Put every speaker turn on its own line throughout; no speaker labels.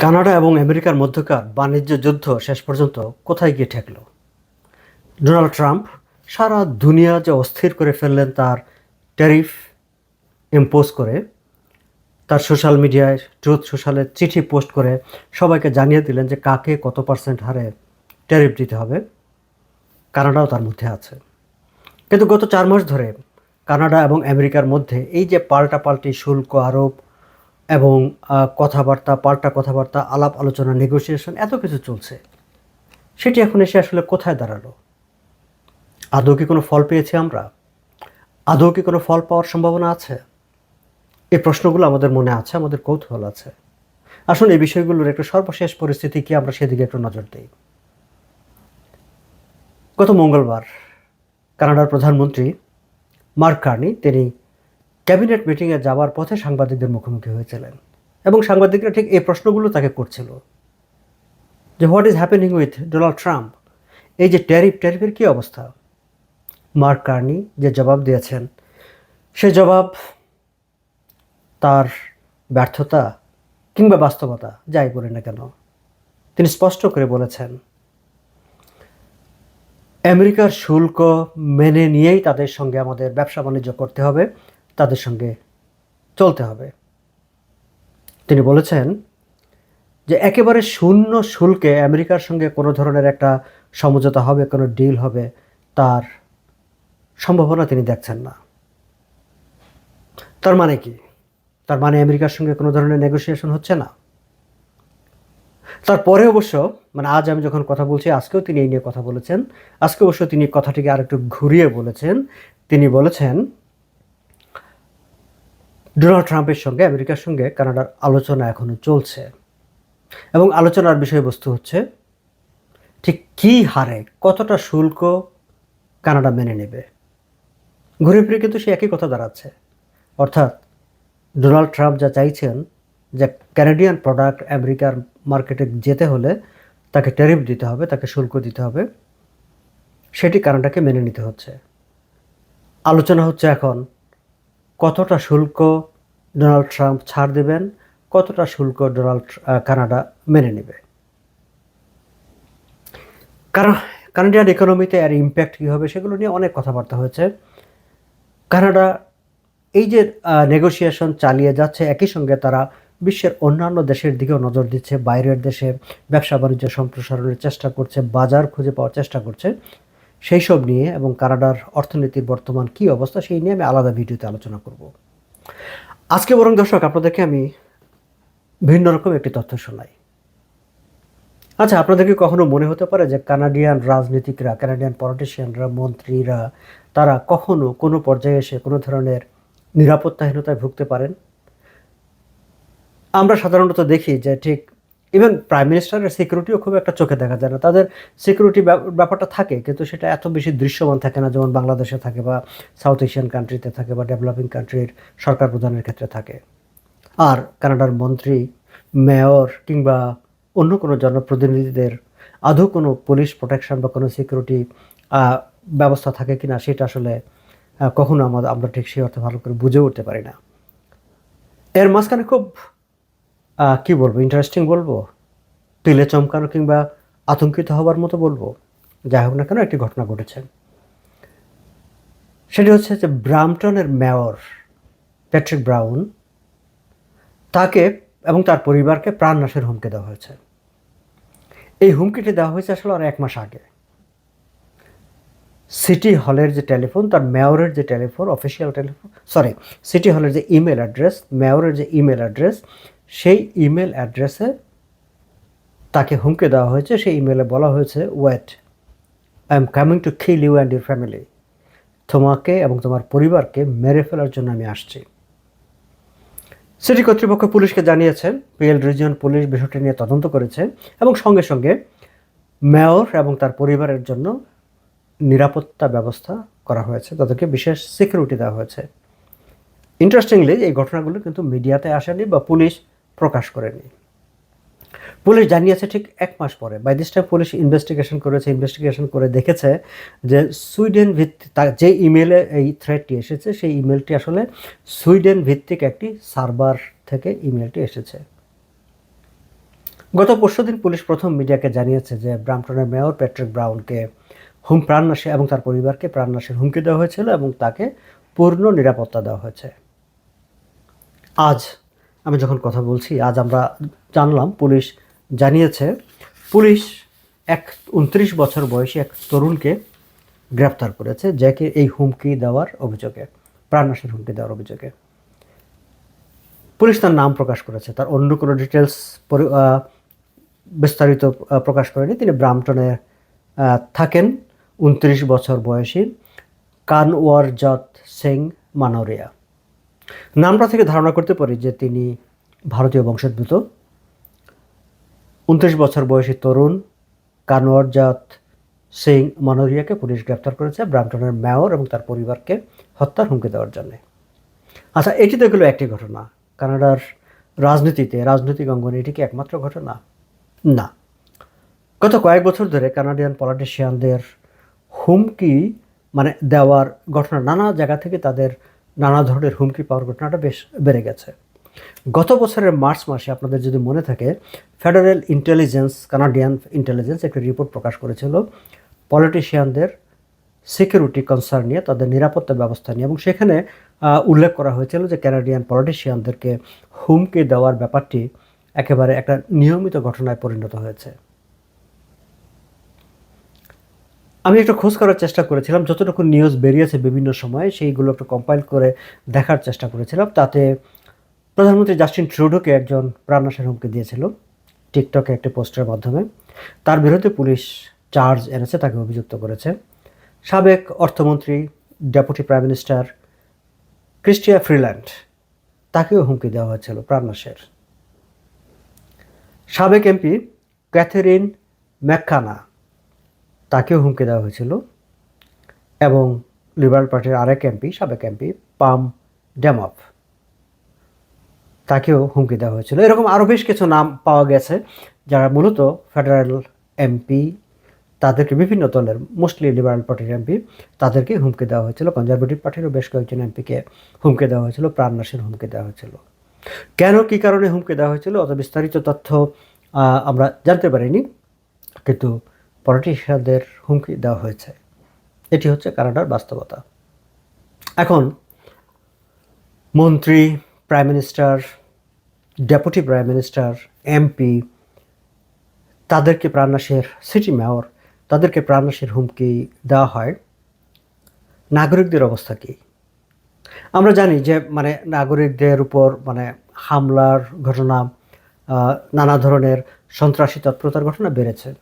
Canada এবং আমেরিকার মধ্যকার বাণিজ্য যুদ্ধ শেষ পর্যন্ত কোথায় গিয়ে ঠেকল? ডোনাল্ড ট্রাম্প সারা দুনিয়া যে অস্থির করে ফেললেন তার ট্যারিফ ইম্পোজ করে, তার সোশ্যাল মিডিয়ায় ট্রুথ সোশ্যালে চিঠি পোস্ট করে সবাইকে জানিয়ে দিলেন যে কাকে কত পার্সেন্ট হারে ট্যারিফ দিতে হবে। কানাডাও তার মধ্যে আছে। কিন্তু গত চার মাস ধরে কানাডা এবং আমেরিকার মধ্যে এই যে পাল্টাপাল্টি শুল্ক আরোপ এবং কথাবার্তা, পাল্টা কথাবার্তা, আলাপ আলোচনা নেগোসিয়েশন এত কিছু চলছে। সেটি এখন এসে আসলে কোথায় দাঁড়াল? আদৌ কি কোনো ফল পেয়েছি আমরা? আদৌ কি কোনো ফল পাওয়ার সম্ভাবনা আছে? এই প্রশ্নগুলো আমাদের মনে আছে, আমাদের কৌতূহল আছে। আসুন এই বিষয়গুলোর একটু সর্বশেষ পরিস্থিতি কি আমরা সেদিকে একটু নজর দিই। গত মঙ্গলবার কানাডার প্রধানমন্ত্রী মার্ক কার্নি, তিনি ক্যাবিনেট মিটিংয়ে যাওয়ার পথে সাংবাদিকদের মুখোমুখি হয়েছিলেন এবং সাংবাদিকরা ঠিক এই প্রশ্নগুলো তাকে করছিল যে what is happening with Donald Trump এই যে ট্যারিফ ট্যারিফের কী অবস্থা? মার্ক কার্নি যে জবাব দিয়েছেন, সে জবাব তার ব্যর্থতা কিংবা বাস্তবতা যাই বলি না কেন, তিনি স্পষ্ট করে বলেছেন, আমেরিকার শুল্ক মেনে নিয়েই তাদের সঙ্গে আমাদের ব্যবসা বাণিজ্য করতে হবে। তাদের সঙ্গে চলতে হবে। তিনি বলেছেন যে একেবারে শূন্য শুল্কে আমেরিকার সঙ্গে কোনো ধরনের একটা সমঝোতা হবে, কোনো ডিল হবে, তার সম্ভাবনা তিনি দেখছেন না। তার মানে কি? তার মানে আমেরিকার সঙ্গে কোনো ধরনের নেগোসিয়েশন হচ্ছে না? তারপরে অবশ্য মানে আজ আমি যখন কথা বলছি, আজকেও তিনি এই নিয়ে কথা বলেছেন। আজকে অবশ্য তিনি কথাটিকে আরেকটু ঘুরিয়ে বলেছেন। তিনি বলেছেন ডোনাল্ড ট্রাম্পের সঙ্গে, আমেরিকার সঙ্গে কানাডার আলোচনা এখনও চলছে। এবং আলোচনার বিষয়বস্তু হচ্ছে, ঠিক কী হারে, কতটা শুল্ক কানাডা মেনে নেবে? ঘুরে ফিরে কিন্তু সে একই কথা দাঁড়াচ্ছে। অর্থাৎ ডোনাল্ড ট্রাম্প যা চাইছেন যে ক্যানাডিয়ান প্রোডাক্ট আমেরিকার মার্কেটে যেতে হলে তাকে ট্যারিফ দিতে হবে, তাকে শুল্ক দিতে হবে, সেটি কানাডাকে মেনে নিতে হচ্ছে। আলোচনা হচ্ছে এখন কতটা শুল্ক ডোনাল্ড ট্রাম্প ছাড় দেবেন, কতটা শুল্ক ডোনাল্ড কানাডা মেনে নেবে? কারণ কানাডিয়ান ইকোনমিতে এর ইম্প্যাক্ট কী হবে সেগুলো নিয়ে অনেক কথাবার্তা হয়েছে। কানাডা এই যে নেগোসিয়েশন চালিয়ে যাচ্ছে, একই সঙ্গে তারা বিশ্বের অন্যান্য দেশের দিকেও নজর দিচ্ছে, বাইরের দেশে ব্যবসা বাণিজ্য সম্প্রসারণের চেষ্টা করছে, বাজার খুঁজে পাওয়ার চেষ্টা করছে। সেই সব নিয়ে এবং কানাডার অর্থনীতির বর্তমান কী অবস্থা সেই নিয়ে আমি আলাদা ভিডিওতে আলোচনা করব। আজকে বরং দর্শক, আপনাদেরকে আমি ভিন্ন রকম একটি তথ্য শোনাই। আচ্ছা আপনাদেরকে কখনো মনে হতে পারে যে কানাডিয়ান রাজনীতিকরা, কানাডিয়ান পলিটিশিয়ানরা, মন্ত্রীরা, তারা কখনো কোনো পর্যায়ে এসে কোনো ধরনের নিরাপত্তাহীনতায় ভুগতে পারেন? আমরা সাধারণত দেখি যে ঠিক ইভেন প্রাইম মিনিস্টারের সিকিউরিটিও খুব একটা চোখে দেখা যায় না। তাদের সিকিউরিটি ব্যাপারটা থাকে, কিন্তু সেটা এত বেশি দৃশ্যমান থাকে না যেমন বাংলাদেশে থাকে বা সাউথ এশিয়ান কান্ট্রিতে থাকে বা ডেভেলপিং কান্ট্রির সরকার প্রধানের ক্ষেত্রে থাকে। আর কানাডার মন্ত্রী মেয়র কিংবা অন্য কোনো জনপ্রতিনিধিদের আদৌ কোনো পুলিশ প্রোটেকশন বা কোনো সিকিউরিটি ব্যবস্থা থাকে কি না সেটা আসলে কখনো আমাদের আমরা ঠিক সেই অর্থে ভালো করে বুঝে উঠতে পারি না। এর মাঝখানে খুব কি বলব ইন্টারেস্টিং বলব? তিলে চমকানো কিংবা আতঙ্কিত হবার মতো বলব? যাই হোক না কেন, একটি ঘটনা ঘটেছে। সেটি হচ্ছে যে ব্রামটনের মেয়র প্যাট্রিক ব্রাউন তাকে এবং তার পরিবারকে প্রাণনাশের হুমকি দেওয়া হয়েছে। এই হুমকিটি দেওয়া হয়েছে আসলে আর এক মাস আগে। সিটি হলের যে টেলিফোন, তার মেয়রের যে telephone, official telephone sorry city হলের যে ইমেল অ্যাড্রেস, মেয়রের যে ইমেল অ্যাড্রেস সেই ইমেল অ্যাড্রেসে তাকে হুমকি দেওয়া হয়েছে। সেই ইমেলে বলা হয়েছে wait I am coming to kill you and your family তোমাকে এবং তোমার পরিবারকে মেরে ফেলার জন্য আমি আসছি। সিটি কর্তৃপক্ষ পুলিশকে জানিয়েছেন, পিএল রিজিয়ন পুলিশ বিষয়টি নিয়ে তদন্ত করেছে এবং সঙ্গে সঙ্গে মেয়র এবং তার পরিবারের জন্য নিরাপত্তা ব্যবস্থা করা হয়েছে। তাদেরকে বিশেষ সিকিউরিটি দেওয়া হয়েছে। ইন্টারেস্টিংলি এই ঘটনাগুলো কিন্তু মিডিয়াতে আসেনি বা পুলিশ প্রকাশ করেনি। পুলিশ জানিয়েছে ঠিক এক মাস পরে by this time police investigation করেছে ইনভেস্টিগেশন করে দেখেছে যে সুইডেন ভিত্তিক যে ইমেলে এই থ্রেডটি এসেছে, সেই ইমেলটি আসলে সুইডেন ভিত্তিক একটি সার্ভার থেকে ইমেলটি এসেছে। গত পরশুদিন পুলিশ প্রথম মিডিয়াকে জানিয়েছে যে ব্রাম্পটনের মেয়র প্যাট্রিক ব্রাউনকে হুম প্রাণনাশী এবং তার পরিবারকে প্রাণনাশের হুমকি দেওয়া হয়েছিল এবং তাকে পূর্ণ নিরাপত্তা দেওয়া হয়েছে। আজ আমি যখন কথা বলছি, আজ আমরা জানলাম পুলিশ জানিয়েছে, পুলিশ এক উনত্রিশ বছর বয়সী এক তরুণকে গ্রেপ্তার করেছে, যাকে এই হুমকি দেওয়ার অভিযোগে, প্রাণনাশের হুমকি দেওয়ার অভিযোগে। পুলিশ তার নাম প্রকাশ করেছে, তার অন্য কোনো ডিটেলস বিস্তারিত প্রকাশ করেনি। তিনি ব্রামটনে থাকেন, উনত্রিশ বছর বয়সী কানওয়ারজাত সিং মানরিয়া। নামটা থেকে ধারণা করতে পারি যে তিনি ভারতীয় বংশোদ্ভূত। উনত্রিশ বছর বয়সী তরুণ, কানওয়ারজাত সিং মানরিয়াকে পুলিশ গ্রেপ্তার করেছে ব্রামটনের মেয়র এবং তার পরিবারকে হত্যার হুমকি দেওয়ার জন্য। আচ্ছা এটি তো এগুলো একটি ঘটনা। কানাডার রাজনীতিতে রাজনৈতিক অঙ্গনে এটি কি একমাত্র ঘটনা? না। গত কয়েক বছর ধরে কানাডিয়ান পলিটিশিয়ানদের হুমকি মানে দেওয়ার ঘটনা নানা জায়গা থেকে তাদের নানা ধরনের হুমকি পাওয়ার ঘটনাটা বেশ বেড়ে গেছে। গত বছরের মার্চ মাসে আপনাদের যদি মনে থাকে ফেডারেল ইন্টেলিজেন্স কানাডিয়ান ইন্টেলিজেন্স একটি রিপোর্ট প্রকাশ করেছিল। পলিটিশিয়ানদের সিকিউরিটি কনসার্ন নিয়ে, তাদের নিরাপত্তা ব্যবস্থা নিয়ে এবং সেখানে উল্লেখ করা হয়েছিল যে ক্যানাডিয়ান পলিটিশিয়ানদেরকে হুমকি দেওয়ার ব্যাপারটি একেবারে একটা নিয়মিত ঘটনায় পরিণত হয়েছে। আমি একটু খোঁজ করার চেষ্টা করেছিলাম, যতটুকু নিউজ বেরিয়েছে বিভিন্ন সময়ে, সেইগুলো একটু কম্পাইল করে দেখার চেষ্টা করেছিলাম। তাতে প্রধানমন্ত্রী জাস্টিন ট্রুডোকে একজন প্রাণনাশের হুমকি দিয়েছিল টিকটকে একটি পোস্টের মাধ্যমে। তার বিরুদ্ধে পুলিশ চার্জ এনেছে, তাকে অভিযুক্ত করেছে। সাবেক অর্থমন্ত্রী deputy prime minister Chrystia Freeland তাকেও হুমকি দেওয়া হয়েছিল প্রাণনাশের সাবেক এমপি ক্যাথেরিন ম্যাককানা তাকেও হুমকি দেওয়া হয়েছিল এবং লিবারেল পার্টির আরেক এমপি, সাবেক এমপি পাম ড্যামফ তাকেও হুমকি দেওয়া হয়েছিল। এরকম আরও বেশ কিছু নাম পাওয়া গেছে যারা মূলত ফেডারেল এমপি, তাদেরকে বিভিন্ন দলের, মোস্টলি লিবারাল পার্টির এমপি, তাদেরকে হুমকি দেওয়া হয়েছিল। কনজারভেটিভ পার্টিরও বেশ কয়েকজন এমপিকে হুমকি দেওয়া হয়েছিল প্রাণনাশের হুমকি দেওয়া হয়েছিল। কেন, কী কারণে হুমকি দেওয়া হয়েছিল? অত বিস্তারিত তথ্য আমরা জানতে পারিনি। কিন্তু পলিটিশিয়ানদের হুমকি দেওয়া হয়েছে। এটি হচ্ছে কানাডার বাস্তবতা। এখন, মন্ত্রী, prime minister, deputy prime minister, MP, তাদেরকে প্রাণনাশের সিটি মেয়র, তাদেরকে প্রাণনাশের হুমকি দেওয়া হয়। নাগরিকদের অবস্থা কী? আমরা জানি যে মানে নাগরিকদের উপর মানে হামলার ঘটনা নানা ধরনের সন্ত্রাসী তৎপরতার ঘটনা বেড়েছে।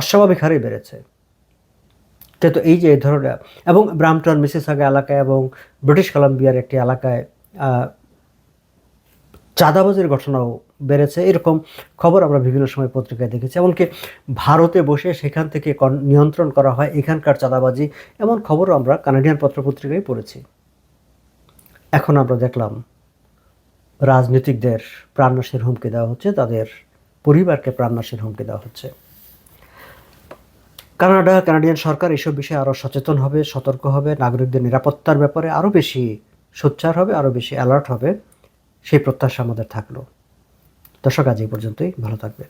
অস্বাভাবিক হারে বেড়েছে। কিন্তু এই যে এই ধরনের, এবং ব্রামটন মিসিসাগা এলাকায় এবং ব্রিটিশ কলাম্বিয়ার একটি এলাকায় চাঁদাবাজির ঘটনাও বেড়েছে। এরকম খবর আমরা বিভিন্ন সময় পত্রিকায় দেখেছি। এমনকি ভারতে বসে সেখান থেকে নিয়ন্ত্রণ করা হয় এখানকার চাঁদাবাজি, এমন খবরও আমরা কানাডিয়ান পত্রপত্রিকায় পড়েছি। এখন আমরা দেখলাম, রাজনীতিকদের প্রাণনাশের হুমকি দেওয়া হচ্ছে, তাদের পরিবারকে প্রাণনাশের হুমকি দেওয়া হচ্ছে। কানাডা, কানাডিয়ান সরকার এসব বিষয়ে আরও সচেতন হবে, সতর্ক হবে, নাগরিকদের নিরাপত্তার ব্যাপারে আরও বেশি সোচ্চার হবে আরও বেশি অ্যালার্ট হবে। সেই প্রত্যাশা আমাদের থাকল। দর্শক, আজ এই পর্যন্তই। ভালো থাকবে